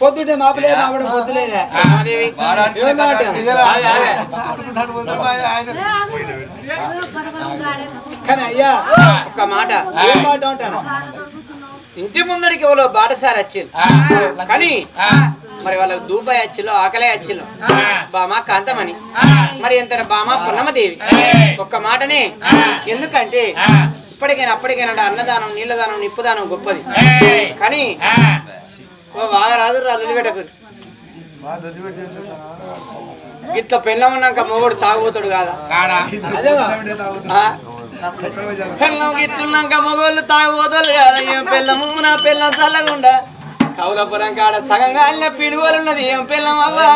పొద్దుటే మాపలే మాపడం పొద్దులేదా రమాదేవి ఏం మాట అనుకుంటాడు పోతే మాయ ఆయన కానీ అయ్యా ఒక్క మాట ఏం మాట అంటాను ఇంటి ముందడికి ఎవరో బాటసారి వచ్చింది కానీ మరి వాళ్ళకి దూబాయ్ వచ్చిలో ఆకలే వచ్చిలో బామా కాంతమని. మరి ఎంత బామా పున్నమదేవి. ఒక్క మాటనే. ఎందుకంటే ఇప్పటికైనా అప్పటికైనా అన్నదానం నీళ్ళదానం నిప్పుదానం గొప్పది. కానీ ఓ బాగా రాదు రాదు పెట్టకు. బాగా వదిలిపెట్టేసి ఇట్లా పెళ్ళం ఉన్నాక మొగుడు తాగుబోతాడు కాదా? పెళ్ళం ఇట్లున్నాక మొగోళ్ళు తాగుబోతాడు కాదా ఏం పెళ్ళము నా పెళ్ళం చల్లగుండా కౌలపురం కాడ సగంగా అల్ల పిలువలున్నది ఏం పెళ్ళం అవ్వా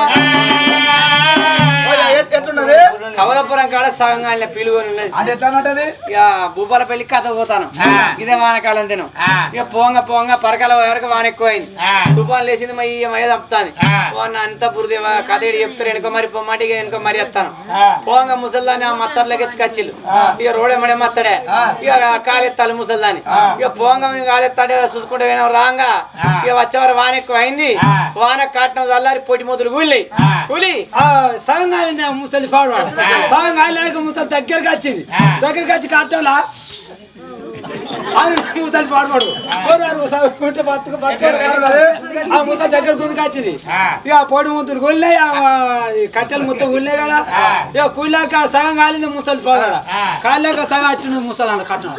ఎట్లున్నది? కవలపురం కాడ సగంగా అల్ల పిలువలున్నది అంటే ఎట్లా ఉంటది ఇక భూపాల పెళ్ళి కథ పోతాను. ఇదే వానకాలం తినం ఇక పోంగ పోంగ పరకాల వరకు వాన ఎక్కువైంది. తుఫాన్ లేచింది మరి ఈ మయ తప్పుతాను పోన్న అంత బురద కథ ఏడు చెప్తారు వెనుక మరి పొమ్మాట వెనుక మరి వస్తాను. పోంగ ముసల్దాన్ని ఆ మత్తర్లకి ఎత్తుకొచ్చిల్లు ఇక రోడే మడే మత్తడే. ఇక కాలెత్తాలి ముసల్దాన్ని. ఇక పోంగ మేము కాలెత్తాడే చూసుకుంటే పోయినా రాంగా. ఇక వచ్చేవారు వాన ఎక్కువ అయింది వాన కాటం చల్లారి పొట్టి మొదలు కూలి. కూలి సగం కాలింది ఆ ముసలి పాడవాడు సగం కాలినాక ముసలి దగ్గరికి వచ్చింది. దగ్గరికి వచ్చి కట్టాలా ఆయన ముసలి పాడవాడు ఉంటే బతుకు. ఆ ముసలి దగ్గర గురికి వచ్చింది. ఇక పొడి ముద్దలు గుళ్ళే కట్టెలు ముద్ద గుళ్ళే కదా. ఇక కూలాక సగం కాలింది ముసలి పాడాడు కాలేక సగం వచ్చింది ముసలి అంట కట్టడం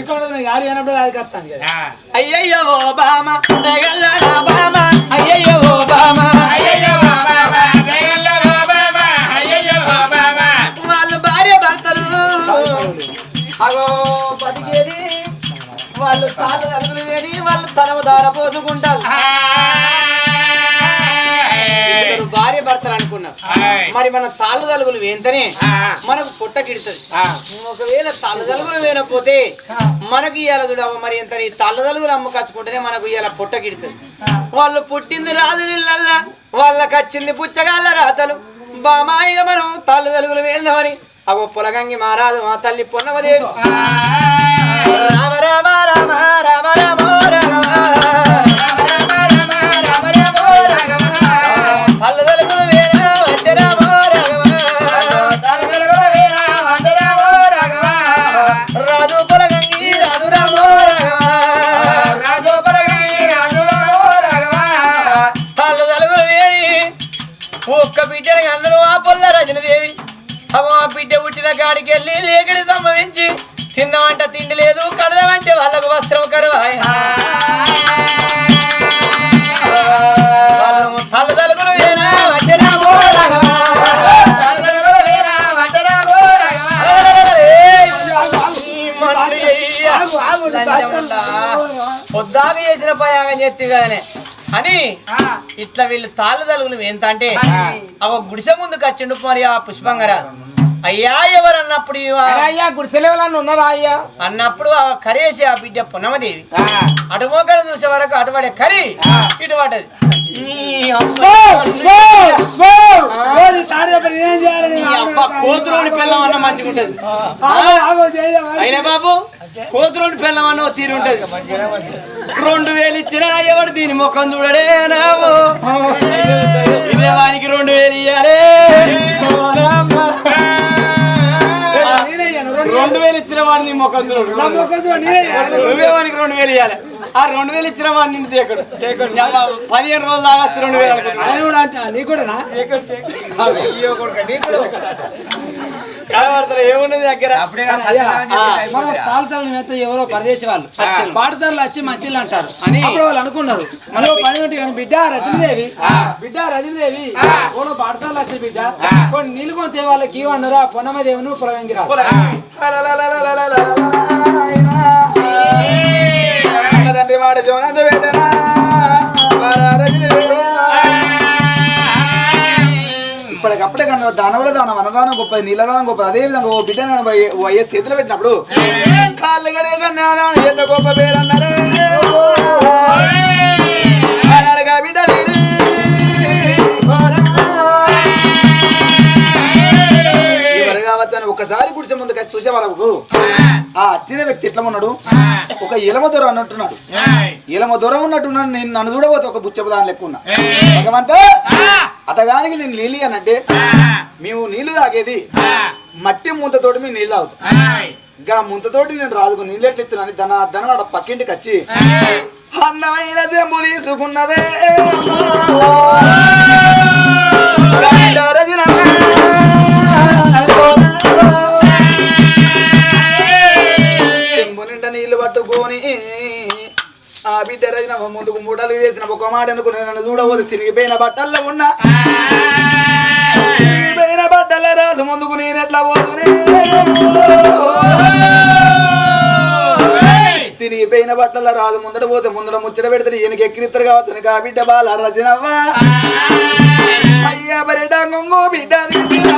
ఇక్కడ యారు అయినప్పుడు అది కట్టాను అయ్యయ్యో బామ నా బామ. అయ్యయ్యో అరుగులు వేడి వాళ్ళు పోసుకుంటారు. ఇద్దరు భార్య భర్తలు మరి మన తాళ్ళు తలుగులు వేంతనే మనకు పుట్ట కిడుతుంది ఒకవేళ తాళ్ళు తలుగులు వేయకపోతే మనకి ఇయ్యాల చూడవ మరి ఎంత ఈ తాళ్ళు తలుగులు అమ్మకచ్చుకుంటేనే మనకు ఇయ్యాల పుట్ట కిడుతుంది వాళ్ళు పుట్టింది రాజు నీళ్ళల్లా వాళ్ళకి వచ్చింది పుచ్చగాళ్ళ రాతలు. బామాయిగా మనం తాళ్ళు తలుగులు వేద్దామని అగో పొలగంగి మారాదు మా తల్లి పొన్నమదేవి. బిడ్డని అందరూ ఆ పొల్ల రజనదేవి. అవ ఆ బిడ్డ పుట్టిన కాడికి వెళ్ళి లేకడి సంభవించి తిన్నవంట తిండి లేదు కడదమంటే వాళ్ళకు వస్త్రం కరువాయి. పొద్దాక చేసిన పయాగం చేస్తే కదనే అని ఇట్లా వీళ్ళు తాళ్ళు తలుగులు ఎంత అంటే ఒక గుడిసె ముందుకు వచ్చిండు మరి ఆ పుష్పంగరాజు అయ్యా ఎవరు అన్నప్పుడు అయ్యా గుడిసెలేవాలని ఉన్నారా అయ్యా? అన్నప్పుడు ఆ కరేసి ఆ బిడ్డ పున్నమదేవి. అటు మోకడ చూసే వరకు అటుపడే కరి ఇటు పడ్డది పిల్లం అన్న మంచిగా ఉంటది. అయినా బాబు కోతులోని పిల్లం అన్న తీరు ఉంటది. రెండు వేలు ఇచ్చినా ఎవడు దీని ముఖం చూడడే నావు? ఇదే వానికి రెండు వేలు ఇయ్యాలే. నువ్వే వానికి రెండు వేలు ఇవ్వాలి ఆ రెండు వేలు ఇచ్చిన వాడిని అబ్బా, పదిహేను రోజులు దాకా రెండు వేలు కూడా అంట నీ కూడానా? కనబడతలే ఏమున్నది దగ్గర ఎవరో పరదేశీ వాళ్ళు పాటదారులు వచ్చి మంచిలు అంటారు అప్పుడు వాళ్ళు అనుకున్నారు మనం పని కానీ బిడ్డ రజనీదేవి బిడ్డ రజనీదేవి ఓలో పాటదారులు వచ్చి బిడ్డ కొన్ని నీళ్ళు కొని తేవాళ్ళకి ఇవ్వన్నారు ఆ పొన్నమదేవును పొలగంగిరా తండ్రి మాట జోనంత దానవుల దానం అన్నదానం గొప్పది నీళ్ళదానం గొప్పది. అదే విధంగా ఓ బిడ్డ ఓ అయ్యే చేతిలో పెట్టినప్పుడు కాళ్ళు కన్నా ఎంత గొప్ప పేరు అన్నారు అన్నాడుగా బిడ్డ లేడు. ఎవరు కావద్దని ఒకసారి గుడిసె ముందుకు చూసే వాళ్ళకు ఆ వచ్చిన వ్యక్తి ఎట్లా ఉన్నాడు ఒక ఇలమ దూరం అన్నట్టున్నాడు ఇలమ దూరం ఉన్నట్టున్నాడు నేను నన్ను చూడబోతే ఒక బుచ్చపదాని లెక్క ఉన్నా భగవంత అతగానికి నేను నీళ్ళు అనంటే మేము నీళ్ళు తాగేది మట్టి ముంతతోటి మేము నీళ్ళు తాగుతాం ఇంకా ముంతతోటి నేను రాదుకు నీళ్ళు ఎట్లా ఎత్తున్నాను ధన వాడ పక్కింటికి వచ్చి అన్నమైన చెంబు తీసుకున్నదే బిడ్డ రజన ముందుకు మూటలు వేసిన ఒక మాట అనుకుని నన్ను చూడబోదు సిరిగిపోయిన బట్టల్లో ఉన్న. సిరిగిపోయిన బట్టల రాదు. ముందుకు నేను ఎట్లా పోతునే సిరిగిపోయిన బట్టల రాదు. ముందట పోతే ముందర ముచ్చట పెడతారు ఈయనకి ఎక్కిరిస్తారు కావచ్చు. ఆ బిడ్డ బాల రజనవ్వా. అయ్యా బరెడ గొంగు బిడ్డ బిడ్డ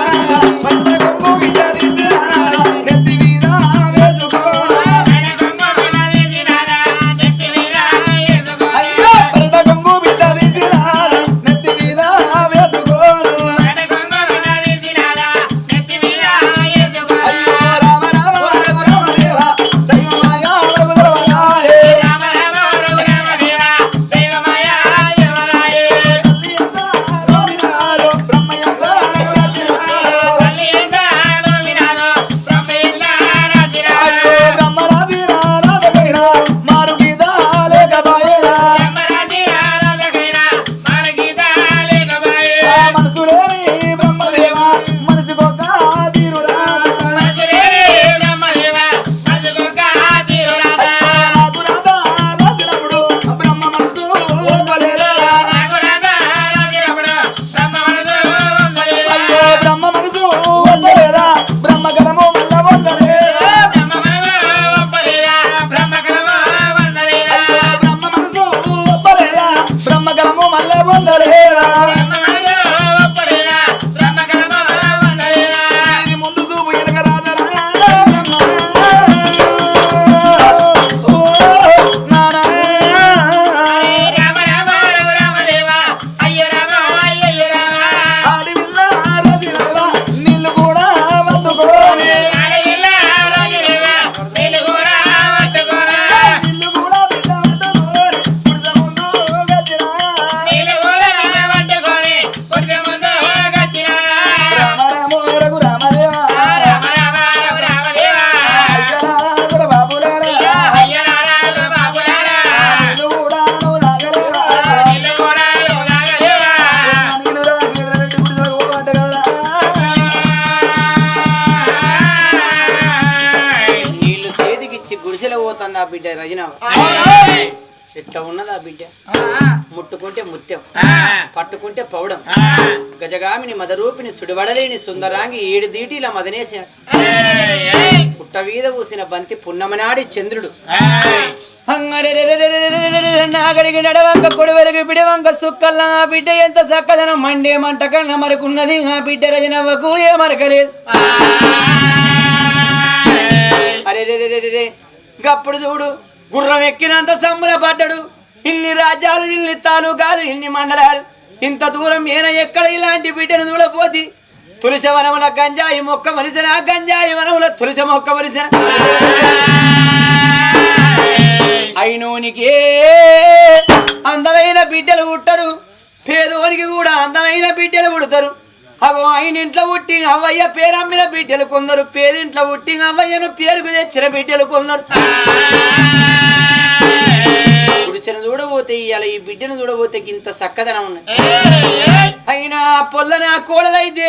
బిడ్డ రజన ఉన్నది ఆ బిడ్డ ముట్టుకుంటే ముత్యం పట్టుకుంటే పౌడం. గజగామిని మదరూపిని సుడివడలేని సుందరాంగి ఏడు దీటిలా మదనేసిన పుట్ట వీద పూసిన బంతి పున్నమనాడి చంద్రుడు. నాగడికి నడవంక కొడువెలకి బిడవంక సుక్కల్లా ఆ. బిడ్డ ఎంత చక్కదనం మండే మంట కన్నా మరకున్నది ఆ బిడ్డ రజనవ్వకు ఏ మరకలేదు అరే రే రే రే గప్పుడు చూడు. గుర్రం ఎక్కినంత సంబరపడ్డాడు. ఇన్ని రాజ్యాలు ఇన్ని తాలూకాలు ఇన్ని మండలాలు. ఇంత దూరం ఏన ఎక్కడ ఇలాంటి బిడ్డను చూడపోతి తులసి వనముల గంజాయి మొక్క మలిసిన గంజాయి వనముల తులసి మొక్క మలిసిన అయినోనికి అందమైన బిడ్డలు పుట్టరు. పేదోనికి కూడా అందమైన బిడ్డలు పుడతారు. అగో ఆయన ఇంట్లో పుట్టి అవ్వయ్య పేరు అమ్మిన బిడ్డలు కొందరు పేరింట్లో పుట్టి అవ్వయ్యను పేరుకు తెచ్చిన బిడ్డలు కొందరు. పురుషుని చూడబోతే ఇవాళ ఈ బిడ్డను చూడబోతే ఇంత చక్కదనం ఉన్నది. అయినా పొల్ల నా కోడలైతే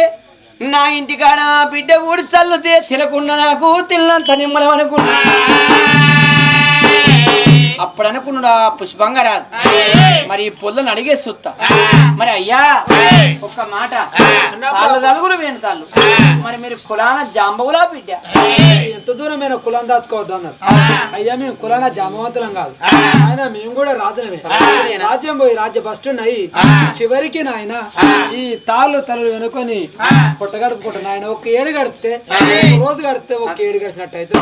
నా ఇంటికాడ బిడ్డ ఊడి చల్లుతే తినకుండా నాకు తిన్నంత నిమ్మలం అనుకున్నా అప్పుడు అనుకున్నాడు ఆ పుష్పంగా రాదు మరి ఈ పొల్లను అడిగే సుత్త. మరి అయ్యా ఒక్క మాట. తాళ్ళు నలుగురు వేణు తాళ్ళు మరి మీరు కులాన జాంబవులా బిడ్డ. ఎంత దూరమైన కులం దాచుకోవద్దు అన్నారు. అయ్యా మేము కులాన జామవంతులం కాదు. ఆయన మేము కూడా రాజులమే. రాజ్యం పోయి రాజ్య ఫస్ట్ అయ్యి చివరికి నాయన ఈ తాళ్ళు తలలు వెనుకొని పుట్ట గడుపుకుంటాను ఆయన. ఒక ఏడు గడిపితే రోజు గడిపితే ఒక ఏడు గడిచినట్టు అయితే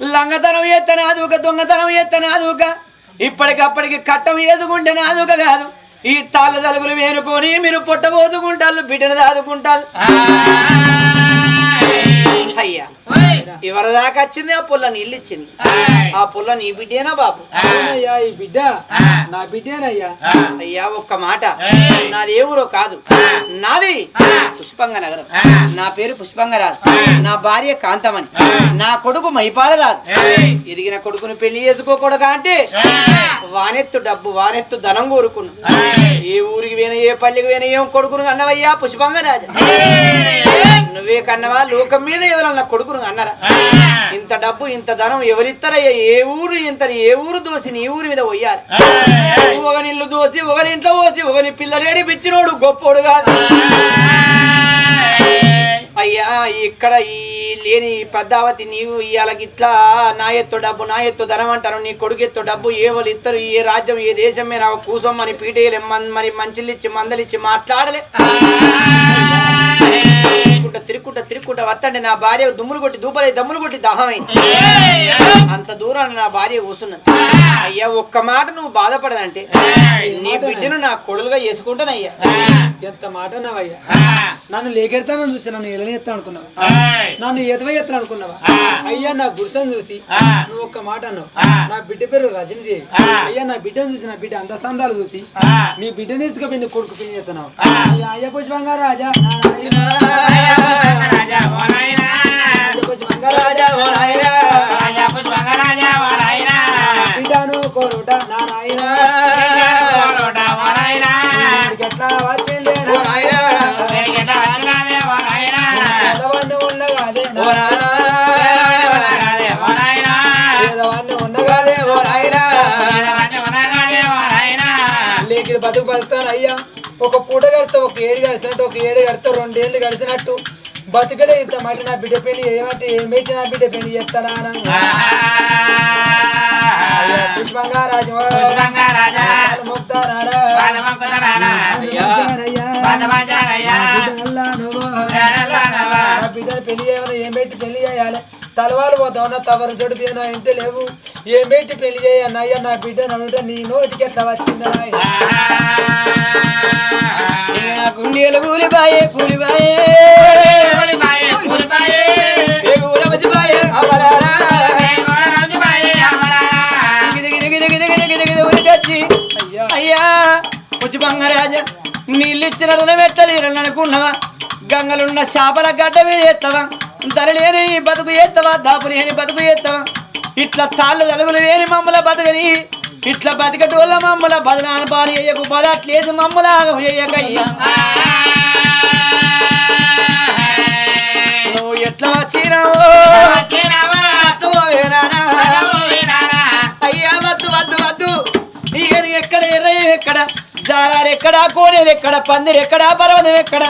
లంగతనం ఎత్తన అదుక దొంగతనం ఎత్తన అదుక ఇప్పటికప్పటికి కట్టం ఏదుకుంటే అదుక కాదు. ఈ తాళ్ళు తలుగులు వేరుకొని మీరు పుట్టబోదుకుంటారు బిడ్డను దాదుకుంటారు. అయ్యా. ఎవరి దాకా వచ్చింది? ఆ పుల్ల నీళ్ళు ఇచ్చింది. ఆ పుల్ల నీ బిడ్డేనా బాబు? అవునయ్యా ఈ బిడ్డ నా బిడ్డేనయ్యా. అయ్యా ఒక్క మాట. నాది ఏ ఊరో కాదు. నాది పుష్పంగ నగరం. నా పేరు పుష్పంగరాజు. నా భార్య కాంతమణి. నా కొడుకు మైపాలరాజు. ఎదిగిన కొడుకుని పెళ్ళి చేసుకోకూడగా అంటే? వానెత్తు డబ్బు వానెత్తు ధనం కోరుకున్నా ఏ ఊరికి పోయినా ఏ పల్లెకి పోయినా ఏం కొడుకును అన్నవయ్యా పుష్పంగరాజు? నువ్వే కన్నవా? లోకం మీద ఎవరన్నా కొడుకును అన్నరా? ఇంత డబ్బు ఇంత ధనం ఎవరిస్తారయ్యా? ఏ ఊరు ఇంత ఏ ఊరు దోసి నీ ఊరి మీద పోయాలి ఒకని ఇల్లు దోసి ఒకని ఇంట్లో పోసి ఒకని పిల్లలేడి పిచ్చినోడు గొప్పోడు కాదు. అయ్యా ఇక్కడ ఈ లేని పద్దావతి నీవు ఇవాళ ఇట్లా నా ఎత్తు డబ్బు నా ఎత్తు ధనం అంటారు. నీ కొడుకు ఎత్తు డబ్బు ఏ వాళ్ళు ఇస్తారు ఏ రాజ్యం ఏ దేశం మీద నాకు కూసోమని పీటేయలే మరి మంచిలిచ్చి మందలిచ్చి మాట్లాడలే. వత్తండి నా భార్య దుమ్ములు కొట్టి దూపలై దమ్ములు కొట్టి దాహమైంది. అంత దూరాన్ని నా భార్య కూసున్నది. అయ్యా ఒక్క మాట నువ్వు బాధపడదంటే నీ బిడ్డను నా కొడులుగా చేసుకుంటానయ్యా. ఎంత మాట అన్నావయ్యా నన్ను లేకెడతామని చూసి నన్ను ఎలనేస్తా అనుకున్నావా నన్ను ఎదవ ఎత్తాను అనుకున్నావా అయ్యా నా గుర్తను చూసి నువ్వు ఒక్క మాట అన్నావు. నా బిడ్డ పేరు రజనీదేవి. అయ్యా నా బిడ్డను చూసి నా బిడ్డ అందస్తందాలు చూసి నీ బిడ్డని ఎత్తుకపోయి నీ కొడుకు పెళ్ళి చేస్తున్నావు. అయ్యా అయ్య పుష్పంగా రాజా. బతుకు బతుకుతాను అయ్యా ఒక పూట గడితే ఒక ఏడు గడిచినట్టు ఒక ఏడు గడితే రెండేళ్ళు గడిచినట్టు. బతుకడే ఇంత మాట నా బిడ్డ పెళ్ళి ఏమంటే ఏం పెట్టి నా బిడ్డ పెళ్ళి చేస్తానా అని. అయ్యా, పుష్పంగా రాజు పాలు మోపుతానారా? అయ్యా. అయ్యా, నా బిడ్డల్లా నువ్వు. నా బిడ్డను పెళ్ళి చేయాలి ఏం పెట్టి పెళ్ళి చేయాలి తలవాలు పోతావు తవరు చెడు పోయినా ఇంటి లేవు. ఏం పెట్టి పెళ్ళి చేయను అయ్యా నా బిడ్డ నడుంటే నీ నోటికి ఎట్లా వచ్చిందా గుండెలు కూలిపాయే కూలిపాయే. అయ్యా. బంగారాజ నీళ్ళు ఇచ్చిన రుణం ఎట్టలేరని అనుకున్నావా? గంగలున్న చేపల గడ్డ మీద ఎత్తవా? ధరలేని బతుకు ఎత్తవా? దాపు లేని బతుకు ఎత్తవా? ఇట్లా తాళ్ళు తలుగులు వేని మమ్మల బతకని ఇట్లా బతికటోళ్ళ మమ్మల బదనాన్ని పాలు వేయకు బదట్లేదు మమ్మల వేయకయ్యా. నువ్వు ఎట్లా వచ్చినావో? అయ్యా వద్దు వద్దు వద్దు. ఈయన ఎక్కడ ఎర్రయ్య ఎక్కడ? జారారు ఎక్కడ? కోడేలు ఎక్కడ? పందిరు ఎక్కడ? పర్వతం ఎక్కడ?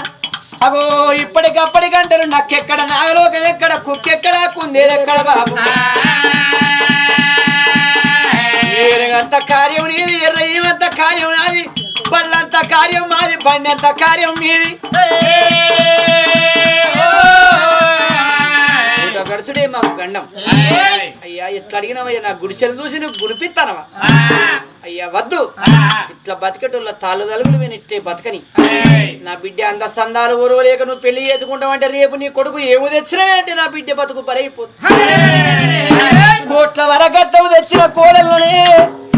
అగో ఇప్పటికప్పటికంటారు నక్కెక్కడ నాగలోకం ఎక్కడ కుక్కెక్కడ కుందేలు ఎక్కడ బాబు? ఏనుగంత కార్యం నీది ఎర్రయ్యంత కార్యం నాది పళ్ళంత కార్యం మాది బండి అంత కార్యం మీది గడుచుడే మాకు గండం. అడిగినవయ్యా నా గుడిసెలు చూసి నువ్వు గుడిపిస్తానవా అయ్యా వద్దు. ఇట్లా బతికటోళ్ళ తాళ్ళు తలుగులు నేను ఇట్టే బతకని. నా బిడ్డ అంద సందాలు ఊరవలేక నువ్వు పెళ్ళి చేసుకుంటావంటే రేపు నీ కొడుకు ఏమి తెచ్చినావంటే నా బిడ్డ బతుకు బలైపోతుంది. కోట్ల తెచ్చిన కోడల్లోనే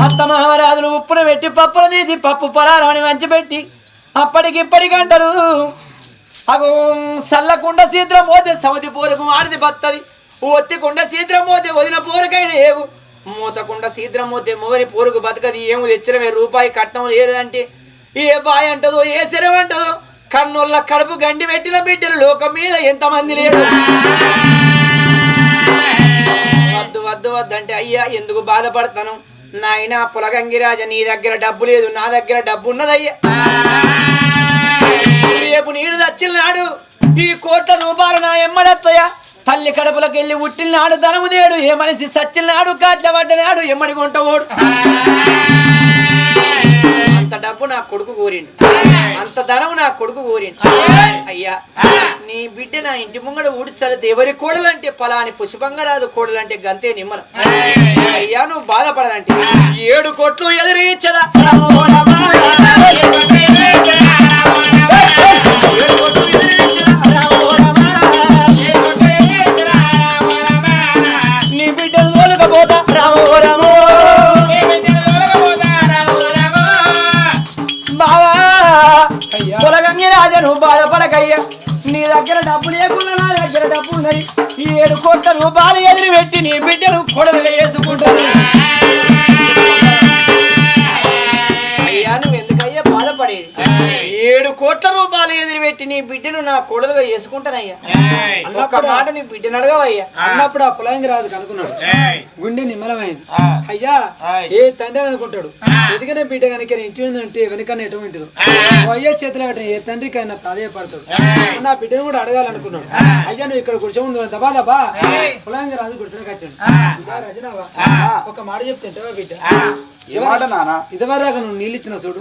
అత్త మహారాజులు ఉప్పును పెట్టి పప్పులు తీసి పప్పు పరారమని మంచిపెట్టి అప్పటికిప్పటికంటారు అగో సల్లకుండ శీద్రం పోతే సవతి పోరుకు ఆడిది బత్తది. ఒత్తికుండ శీద్రం పోతే వదిన పోరుకైన ఏవు మూతకుండా శీద్రం పోతే మొగని పోరుకు బతకది ఏము? తెచ్చినవే రూపాయి కట్నం లేదంటే ఏ బాయ్ అంటదో ఏ శరం అంటదో? కన్నుల్ల కడుపు గండి పెట్టిన బిడ్డలు లోకం మీద ఎంతమంది లేదు వద్దు వద్దు వద్దు అంటే అయ్యా ఎందుకు బాధపడతాను? నాయన పులగంగిరాజ నీ దగ్గర డబ్బు లేదు నా దగ్గర డబ్బు ఉన్నదయ్యా రేపు నీడు దచ్చినాడు ఈ కోట్ల రూపాయలు నా ఎమ్మడత్తయా తల్లి కడుపులకు వెళ్ళి ఉట్టినాడు ధనము దేడు ఏ మనిషి సచ్చినాడు కాట్ల పడ్డనాడు ఎమ్మడి కొంట అంత డబ్బు నా కొడుకు కోరిండు. అంత ధనము నా కొడుకు కోరిండు. అయ్యా నీ బిడ్డ నా ఇంటి ముంగడ ఊడిసరితే ఎవరి కోడలంటే పలాని పుష్పంగరాదు కోడలంటే గంతే నిమ్మల. అయ్యా నువ్వు బాధపడాలంటే ఏడు కోట్లు ఎదురీచదా? ఉన్నది ఈ ఏడు కోట్ల రూపాయలు ఎదురు పెట్టి నీ బిడ్డను కొడలు వేసుకుంటాను అయ్యా నువ్వు ఎందుకయ్యా బాధపడేది ఏడు కోట్ల రూపాయలు ఎదురుపెట్టి నీ బిడ్డను నా కొడలుగా చేసుకుంటానయ్యా. ఒక్క మాట నీ బిడ్డను అడగవయ్యా. అన్నప్పుడు ఆ పొలాంగి రాదు కనుక్కున్నాడు. గుండె నిమ్మలమైంది. అయ్యా ఏ తండ్రి అని అనుకుంటాడు? ఎదిగిన బిడ్డ కనుక ఇంటి మీద ఉంటే వెనకన్నా ఎటు ఉంటుంది అయ్యే చేతిలో ఏ తండ్రికి అయినా ప్రాధాయపడతాడు నా బిడ్డను కూడా అడగాలనుకున్నాడు. అయ్యా నువ్వు ఇక్కడ కూర్చోండి దబా దబా పొలాంగి రాదు కూర్చొని కట్టాడు. రజనావా ఒక మాట చెప్తుంటావా బిడ్డ? ఏ మాట నానా? ఇదివరకు నువ్వు నీళ్ళు ఇచ్చిన చూడు.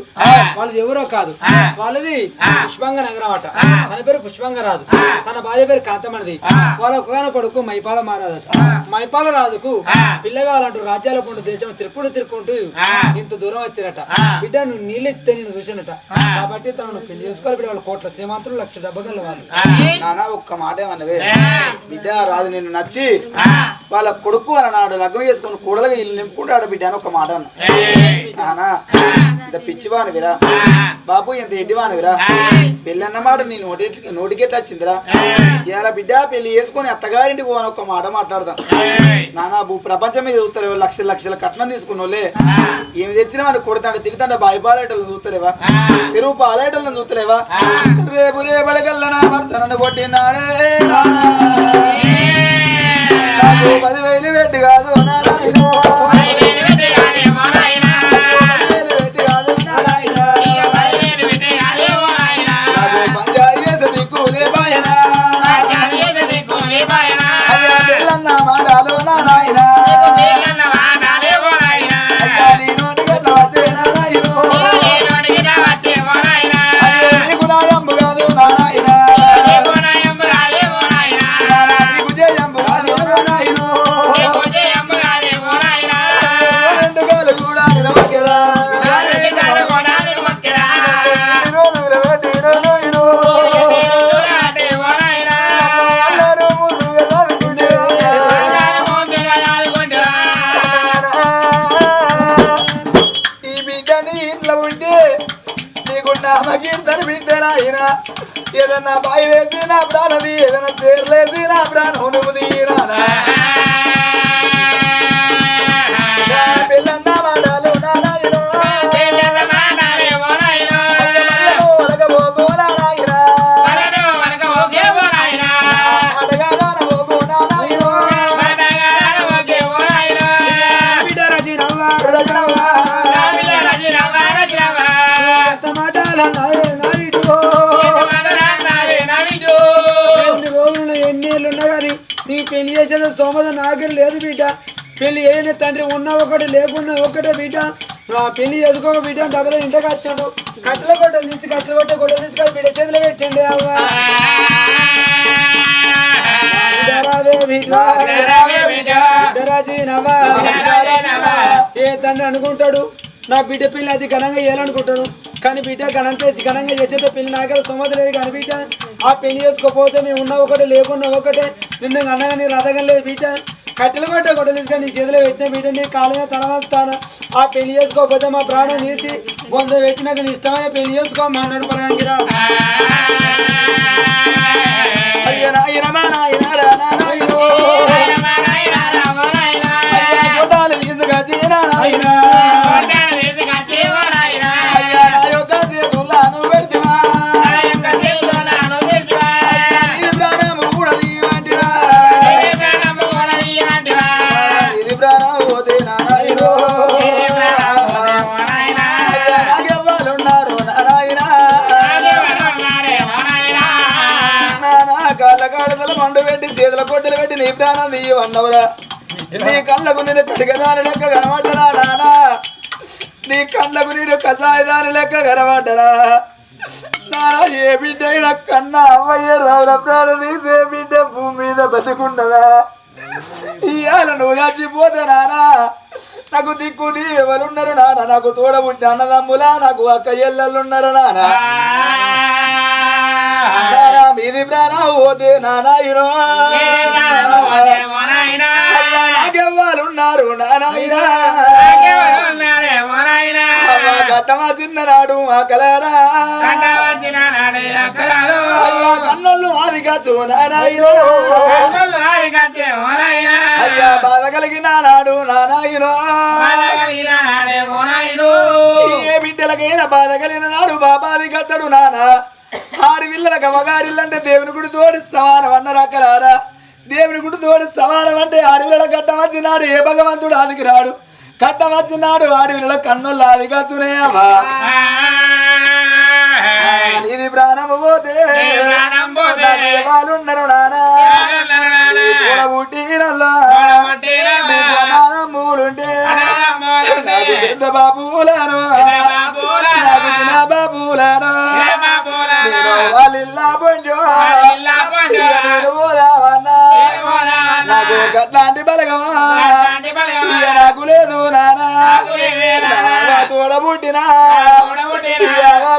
వాళ్ళది ఎవరో కాదు. వాళ్ళది పుష్పంగ నగరం అట. పేరు పుష్పంగ రాదు. తన భార్య పేరు కాంతమణిది వాళ్ళ ఒకగాన కొడుకు మైపాల మారాదట. మైపాల రాజుకు పిల్లగాలంటూ రాజ్యాల పండు దేశం తిరుపుడు తిరుక్కుంటూ ఇంత దూరం వచ్చారట. బిడ్డ నువ్వు నీళ్ళు ఇస్తే నేను చూసినట కాబట్టి తను పెళ్ళి చేసుకోవాలి బిడ్డ. వాళ్ళ కోట్ల శ్రీమంతులు లక్ష డబ్బగల వాళ్ళు. నానా ఒక్క మాట ఏమన్నవే? బిడ్డ రాదు నిన్ను నచ్చి వాళ్ళ కొడుకు అన్నాడు లగ్నం చేసుకుని కూడలుగా ఇల్లు నింపుకుంటాడు బిడ్డ అని ఒక మాట అన్న. నానా ఇంత పిచ్చివానివిరా. బాబు ఇంత ఎడ్డివానివిరా. పెళ్ళి అన్న మాట నీ నోటి నోటికెట్లా వచ్చిందిరా ఇలా బిడ్డ పెళ్ళి చేసుకొని అత్తగారింటికి పోని ఒక మాట మాట్లాడదాం. నానా భూ ప్రపంచం మీద చూస్తారు లక్షల లక్షల కట్నం తీసుకున్న వాళ్ళే ఏమి తెచ్చినా వాళ్ళు కొడతాడు తిరుగుతాంటే బాయి పాలేటోళ్ళని చూస్తలేవా? తిరుగు పాలేటోళ్ళని చూస్తలేవా? రేపు రేపటికల్ల నా భర్త నన్ను కొట్టినాడే. నాకు పదివేలు పెట్టి కాదు నారాయణ పెళ్ళి చేయని తండ్రి ఉన్న ఒకటి లేకున్నా ఒకటే బిడ్డ. పెళ్ళి చేసుకోక బిడ్డ డబ్బులు ఇంటికి వచ్చాడు. కట్టెల కొట్ట తీసి కట్టెల కొట్ట కొట్ట తీసుకొని బిడ్డ చేతిలో పెట్టండి. ఏ తండ్రి అనుకుంటాడు? నా బిడ్డ పెళ్ళి అది ఘనంగా చేయాలనుకుంటాడు. కానీ బిడ్డ ఘనంగా ఘనంగా చేసేట పెళ్ళి నాకే సొమ్మత లేదు కానీ బిడ్డ ఆ పెళ్ళి చేసుకోకపోతే మేము ఉన్న ఒకటే లేకున్నా ఒకటే. నిన్న అన్నగా నీ రథగం లేదు బిడ్డ. కట్టెలు కొట్ట కొట్టలేదు కానీ నీ చేతిలో పెట్టిన బిడ్డ నీ కాలమే తలవస్తాను ఆ పెళ్ళి చేసుకోకపోతే మా ప్రాణం తీసి బొంద పెట్టినాక నీ ఇష్టమైన పెళ్ళి చేసుకో మా అన్నాడు పరంగిరా. అయ్య పెట్టి చేతుల కొట్టెలు పెట్టి నీ ప్రాణం తీయ అన్నవరా. నీ కళ్ళకు నేను కడిగదాని లెక్క కనబడ్డరా నానా? నీ కళ్ళకు నేను కసాయదాని లెక్క కనబడ్డరా? నానా ఏ బిడ్డ కన్నా అమ్మయ్య రావుల ప్రాణం తీసే బిడ్డ భూమి మీద బతికుండదా? ఇవాళ నువ్వు చచ్చిపోతే నానా. నాకు దిక్కు దీ ఎవరున్నారు నానా? నాకు తోడబుంటే అన్నదమ్ములా నాకు అక్క ఎల్లెల్లున్నారు నానా. నానా మీది ప్రాణం పోతే నానాయుడు నానాయుడా అవ్వ గడ్డమా తిన్ననాడు ఆకలారా. అయ్యా కన్నులు ఆది కాచు నానాయినో అయ్యా బాధ కలిగిన నాడు నానాయినో ఏ బిడ్డలకైనా బాధ కలిగిన నాడు బాబాది కత్తడు నానా. ఆరు పిల్లలకు మగారిల్లంటే దేవుని గుడి తోడి సమానం అన్నరాకలారా దేవుని గుడి తోడి సమానం అంటే ఆడవిళ్ళ కట్టం వచ్చినాడు ఏ భగవంతుడు ఆదికి రాడు? కట్టం వచ్చినాడు ఆడవిళ్ళ కన్నుల ఆది అమ్మా ఇది ప్రాణము పోతే వాళ్ళున్నారు నానా. పుట్టినల్లా మూలుంటే నాకు పెద్ద బాబులాను నాకు చిన్న బాబులాను నేను వాళ్ళిల్లా పొంజో నాకు గట్లాంటి బలగమా? నాకు లేదు నానా. పుట్టినా?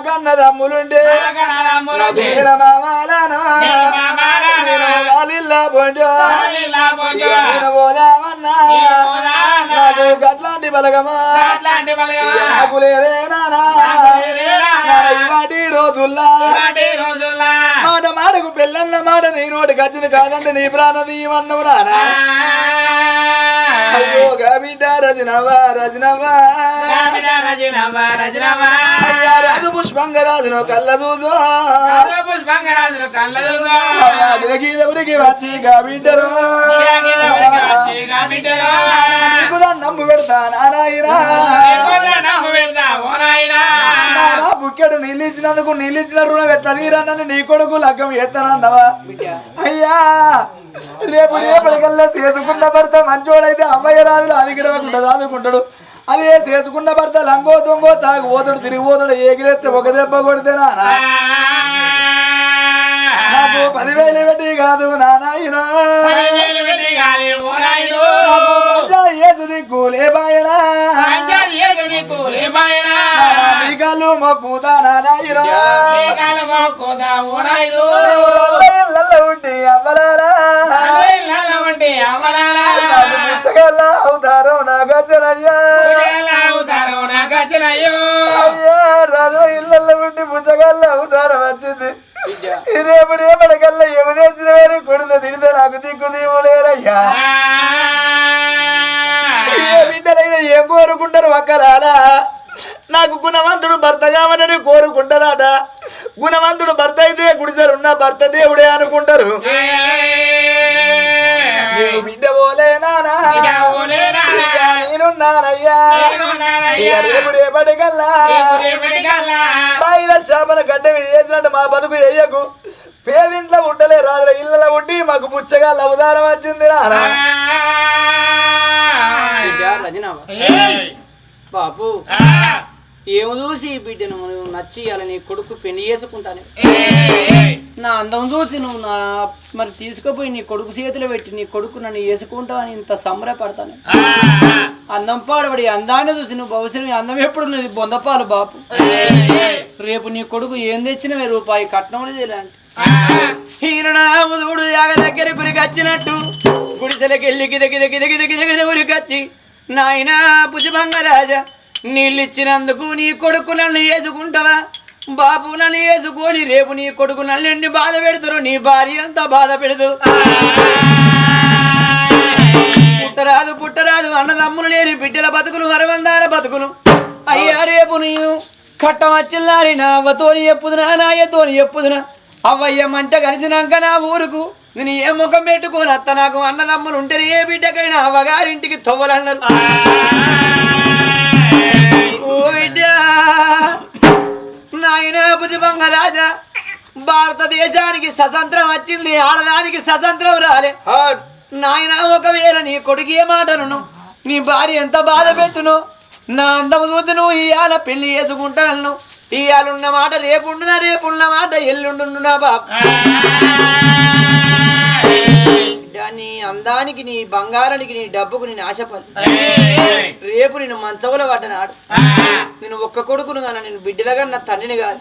కన్న తమ్ములుంటే? నాకు వీర మామాలను? వాళ్ళిల్లా నేను పోదామన్నా? నాకు గట్లాంటి బలగమా? నాకు లేదే నానా? రోజుల్లా. మాట మాటకు పెళ్ళన్న మాట నీ నోటి గచ్చింది కాదంటే నీ ప్రాణది ఇవన్నవు రానా అయ్యో గబిడ్డ రజనవా రజనవా. అయ్యా రాజు పుష్పంగ రాజును కళ్ళ చూసో గిరికి వచ్చి గబిడ్డరు నమ్ము పెడతా నారాయణ. ఇచ్చినందుకు నీళ్ళు ఇచ్చిన రుణం ఎట్లా తీరన్నని నీ కొడుకు లగ్గం ఎత్తనన్నవా అయ్యా రేపు రేపటికల్లా చేసుకున్న భర్త మంచోడైతే అమ్మాయి రాజులు అదికి రాకుండా దాదుకుంటాడు. అదే చేసుకున్న భర్త లంగో దొంగో తాగు పోతాడు తిరిగి పోతాడు ఒక దెబ్బ కొడితేనా? నాకు పదివేలు పెట్టి కాదు నానాయన ఏది దిక్కు లేబాయనా నీ కళ్ళు మొక్కుతా నానాయన? ఉంటే అవ్వలారా? పుచ్చగల్ల అవుతారు నా గచ్చరయ్యా రేపు రేపటికల్లా తెచ్చిన వారు కొడుత తిడితే నాకు దిక్కు దీవులేరయ్యా ఏ బిడ్డలైనా ఏం కోరుకుంటారు ఒక్కలాలా నాకు గుణవంతుడు భర్త కావాలని కోరుకుంటారట. గుణవంతుడు భర్త అయితే గుడిసెలు ఉన్న భర్త దేవుడే అనుకుంటారు. బిడ్డ పోలేనానా ఇక నేనున్నానయ్యా. రేపు రేపటికల్లా శాపన గడ్డ మీద వేసినట్టు మా బతుకు వేయకు పేదింట్లో ఉండలే రాజుల ఇళ్ళలో ఉండి మాకు పుచ్చగా అవతారం వచ్చింది బాబు ఏమి చూసి ఈ బిడ్డను నువ్వు నచ్చి అలా నీ కొడుకు పెళ్ళి చేసుకుంటాను. నా అందం చూసి నువ్వు నా మరి తీసుకుపోయి నీ కొడుకు చేతిలో పెట్టి నీ కొడుకు నన్ను వేసుకుంటావు అని ఇంత సంబరపడతాను. అందం పాడబడి అందాన్ని చూసి నువ్వు భవిష్యత్తు అందం ఎప్పుడు నువ్వు బొందపాలు బాపు. రేపు నీ కొడుకు ఏం తెచ్చినవే రూపాయి కట్నం కూడా చేయలేంటి యాగ దగ్గర గురికి వచ్చినట్టు గుడిసెలకి వెళ్ళి గిద గిద గిద గురికి వచ్చి నాయనా భుజభంగరాజా నీళ్ళు ఇచ్చినందుకు నీ కొడుకు నన్ను ఏదుకుంటావా? బాబు నన్ను ఏదుకొని రేపు నీ కొడుకు నల్లెండి బాధ పెడతారు నీ భార్య అంతా బాధ పెడదు. పుట్టరాదు పుట్టరాదు అన్నదమ్ములు లేని బిడ్డల బతుకులు వరవందాల బతుకులు. అయ్యా రేపు నీవు కట్టం వచ్చిల్లారి నా అవ్వతోని ఎప్పుదునా నాయతోని ఎప్పుదునా? అవ్వయ్య మంట కలిసినాక నా ఊరుకు. నేను ఏ ముఖం పెట్టుకోను? అత్త నాకు అన్నదమ్ములు ఉంటేనే ఏ బిడ్డకైనా అవ్వగారింటికి తొవ్వలన్నారు. ఓ బిడ్డ నాయన భుజభంగ రాజా. భారతదేశానికి స్వతంత్రం వచ్చింది ఆడదానికి స్వతంత్రం రాలే. నాయన ఒకవేళ నీ కొడుకు ఏ మాటను నీ భార్య ఎంత బాధ పెట్టును నా అందము చూద్దు నువ్వు ఇవాళ పెళ్ళి చేసుకుంటాను ఇవాళ ఉన్న మాట రేపుండునా రేపున్న మాట ఎల్లుండునా బాబు. నీ అందానికి నీ బంగారానికి నీ డబ్బుకు నేను ఆశపడి రేపు నేను మంచవల పడ్డనాడు నేను ఒక్క కొడుకును కానీ నేను బిడ్డలుగా నా తండ్రిని కాదు